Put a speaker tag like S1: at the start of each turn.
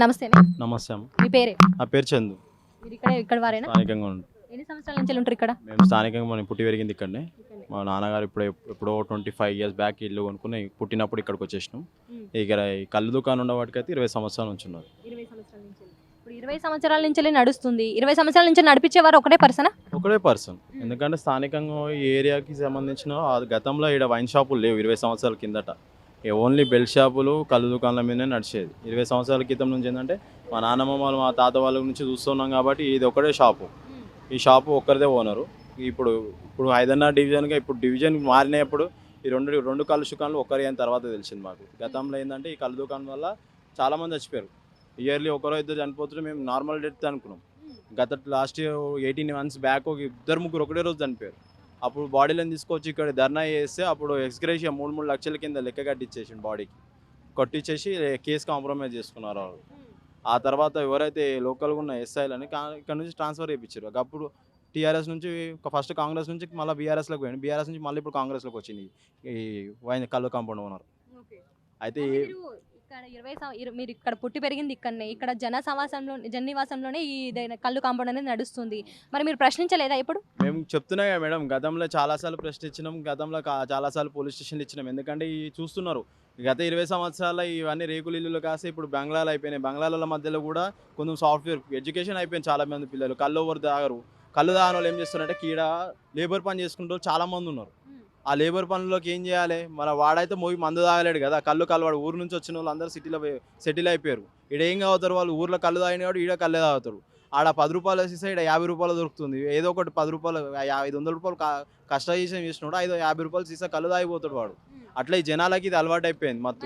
S1: నమస్తే.
S2: నమస్తే
S1: మీ పేరే?
S2: నా పేరు చందు.
S1: మీరు ఇక్కడ ఇక్కడ వారేనా?
S2: స్థానికంగా
S1: ఎన్ని సంవత్సరాల నుంచి ఉంటారు ఇక్కడ?
S2: మేము స్థానికంగా మనం పుట్టి పెరిగింది ఇక్కడనే. మా నాన్నగారు ఇప్పుడు ఎప్పుడో ట్వంటీ ఫైవ్ ఇయర్స్ బ్యాక్ ఇల్లు కొనుక్కుని పుట్టినప్పుడు ఇక్కడికి వచ్చేసినాం. ఇక్కడ ఈ కళ్ళు దుకాణం ఉన్న వాటికైతే ఇరవై సంవత్సరాల నుంచి ఉన్నారు.
S1: ఇరవై సంవత్సరాల నుంచి. ఇప్పుడు ఇరవై సంవత్సరాల నుంచి నడుస్తుంది. ఇరవై సంవత్సరాల నుంచి నడిపించేవారు ఒకటే పర్సనా?
S2: ఒకడే పర్సన్. ఎందుకంటే స్థానికంగా ఈ ఏరియాకి సంబంధించిన ఆ గతంలో ఇక్కడ వైన్ షాపులు లేవు ఇరవై సంవత్సరాల కిందట. ఓన్లీ బెల్ షాపులు కళ్ళు దుకాణాల మీదనే నడిచేది. ఇరవై సంవత్సరాల క్రితం నుంచి ఏంటంటే మా నాన్నమ్మ వాళ్ళు మా తాత వాళ్ళ నుంచి చూస్తున్నాం కాబట్టి ఇది ఒకటే షాపు. ఈ షాపు ఒక్కరిదే ఓనరు. ఇప్పుడు ఇప్పుడు హైదరాబాద్ డివిజన్గా ఇప్పుడు డివిజన్ మారినప్పుడు ఈ రెండు రెండు కళ్ళు దుకాణాలు ఒక్కరి అయిన తర్వాత తెలిసింది మాకు. గతంలో ఏంటంటే ఈ కళ్ళు దుకాణం వల్ల చాలామంది చచ్చిపోయారు. ఇయర్లీ ఒకరో ఇద్దరు చనిపోతుంటే మేము నార్మల్ డెత్ అనుకున్నాం. గత last year eighteen months back ఇద్దరు ముగ్గురు ఒకటే రోజు చనిపోయారు. అప్పుడు బాడీలను తీసుకొచ్చి ఇక్కడ ధర్నా చేస్తే అప్పుడు ఎక్స్గ్రేషియా మూడు మూడు లక్షల కింద లెక్క కట్టించేసి బాడీకి కొట్టించేసి కేసు కాంప్రమైజ్ చేసుకున్నారు వాళ్ళు. ఆ తర్వాత ఎవరైతే లోకల్గా ఉన్న ఎస్ఐలని ఇక్కడ నుంచి ట్రాన్స్ఫర్ చేయించారు అప్పుడు టీఆర్ఎస్ నుంచి ఫస్ట్ కాంగ్రెస్ నుంచి మళ్ళీ బీఆర్ఎస్లోకి పోయింది బీఆర్ఎస్ నుంచి మళ్ళీ ఇప్పుడు కాంగ్రెస్లోకి వచ్చింది ఈ వైన్ కళ్ళు కాంపౌండ్ ఓనర్. అయితే
S1: ఇక్కడ ఇరవై మీరు ఇక్కడ పుట్టి పెరిగింది ఇక్కడనే. ఇక్కడ జన సమాసంలో జన్నివాసంలోనే ఈ ఇదైన కళ్ళు కాంపౌండ్ అనేది నడుస్తుంది. మరి మీరు ప్రశ్నించలేదా ఇప్పుడు?
S2: మేము చెప్తున్నా కదా మేడం గతంలో చాలాసార్లు ప్రశ్నించినాం గతంలో కా- చాలాసార్లు పోలీస్ స్టేషన్లు ఇచ్చినాం. ఎందుకంటే ఈ చూస్తున్నారు గత ఇరవై సంవత్సరాల ఇవన్నీ రేకులు ఇల్లులు కాసి ఇప్పుడు బంగ్లాలు అయిపోయినాయి. బంగ్లాల మధ్యలో కూడా కొంచెం సాఫ్ట్వేర్ ఎడ్యుకేషన్ అయిపోయింది చాలా మంది పిల్లలు. కళ్ళు ఎవరు తాగరు. కళ్ళు తాగని వాళ్ళు ఏం చేస్తున్నారంటే కీడ లేబర్ పని చేసుకుంటూ చాలామంది ఉన్నారు. ఆ లేబర్ పనుల్లోకి ఏం చేయాలి? మన వాడైతే మోగి మందు తాగలేడు కదా. కళ్ళు కలవాడు. ఊరు నుంచి వచ్చిన వాళ్ళు అందరూ సిటీలో సెటిల్ అయిపోయారు. ఇక్కడ ఏం తాగుతారు వాళ్ళు? ఊర్లో కళ్ళు తాగిన వాడు ఈడ కళ్ళే తాగుతారు. ఆడ పది రూపాయలు వేసేస్తే ఇక్కడ యాభై రూపాయలు దొరుకుతుంది. ఏదో ఒకటి పది రూపాయలు ఐదు వందల రూపాయలు కష్ట చేసిన చేసినాడు ఐదు యాభై రూపాయలు సీసా కళ్ళు తాగిపోతాడు వాడు. అట్లా ఈ జనాలకి ఇది అలవాటు అయిపోయింది మొత్తం.